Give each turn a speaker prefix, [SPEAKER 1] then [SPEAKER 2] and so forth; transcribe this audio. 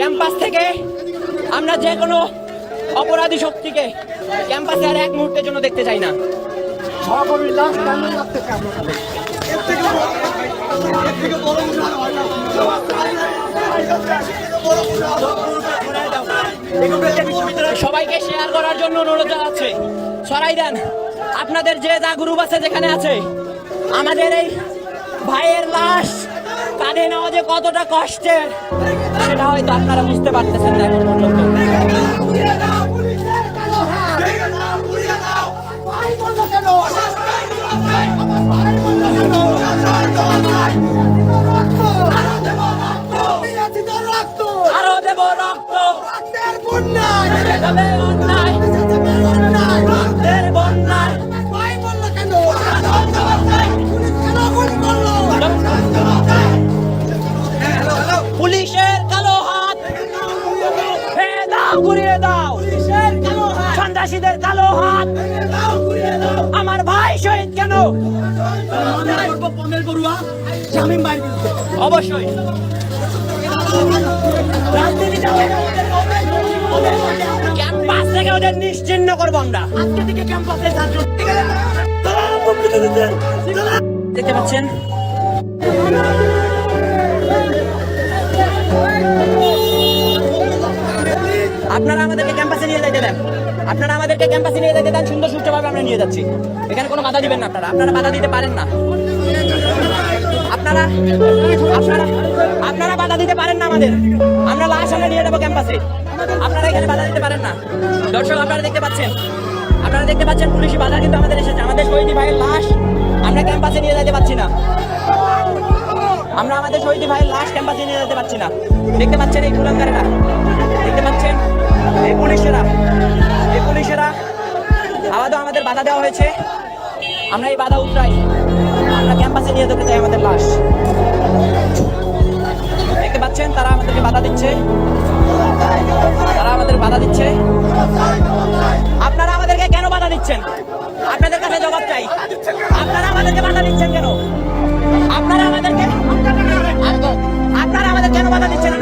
[SPEAKER 1] Campus থেকে আমরা যে কোনো অপরাধী শক্তিকে ক্যাম্পাসে আর এক মুহূর্তের জন্য দেখতে চাই না। সবাইকে শেয়ার করার জন্য অনুরোধ জানাচ্ছে। সরাই দেন, আপনাদের যে যা গ্রুপ আছে যেখানে আছে, আমাদের এই ভাইয়ের লাশ কাঁধে নেওয়া যে কতটা কষ্টের সেটা হয়তো আপনারা বুঝতে পারতেছেন না এখন পর্যন্ত। আরও দেব রক্ত। যাবে অন্যায় ঘুরিয়ে দাও। সন্ত্রাসীদের কালো হাত। আমার ভাই শহীদ কেন? অবশ্যই। ক্যাম্পাস থেকে ওদের নিশ্চিন্ন করব আমরা। দেখতে পাচ্ছেন? আপনারা আমাদেরকে ক্যাম্পাসে নিয়ে যাইতে দেন। আপনারা আমাদেরকে ক্যাম্পাসে নিয়ে যাইতে দেন, সুন্দর সুষ্ঠুভাবে আমরা নিয়ে যাচ্ছি। এখানে কোনো বাধা দিবেন না আপনারা। আপনারা বাধা দিতে পারেন না। আপনারা আপনারা আপনারা বাধা দিতে পারেন না আমাদের। আমরা লাশ আমরা নিয়ে যাব ক্যাম্পাসে আপনারা এখানে বাধা দিতে পারেন না। দর্শক, আপনারা দেখতে পাচ্ছেন। আপনারা দেখতে পাচ্ছেন, পুলিশি বাধা কিন্তু আমাদের এসেছে। আমাদের শহীদ ভাইয়ের লাশ আমরা ক্যাম্পাসে নিয়ে যেতে পারছি না। আমরা আমাদের শহীদ ভাইয়ের লাশ ক্যাম্পাসে নিয়ে যেতে পারছি না। দেখতে পাচ্ছেন এই কুলাঙ্গারেরা? দেখতে পাচ্ছেন? এই পুলিশেরা এই পুলিশেরা আবারও আমাদের বাধা দেওয়া হয়েছে। আমরা এই বাধা উতরাই আমরা ক্যাম্পাসে নিয়ে যেতে চাই আমাদের লাশ। দেখতে পাচ্ছেন, তারা আমাদেরকে বাধা দিচ্ছে। তারা আমাদের বাধা দিচ্ছে। আপনারা আমাদেরকে কেন বাধা দিচ্ছেন? আপনাদের কাছে জবাব চাই। আপনারা আমাদেরকে বাধা দিচ্ছেন কেন? আপনারা আমাদেরকে আপনারা আমাদের কেন বাধা দিচ্ছেন?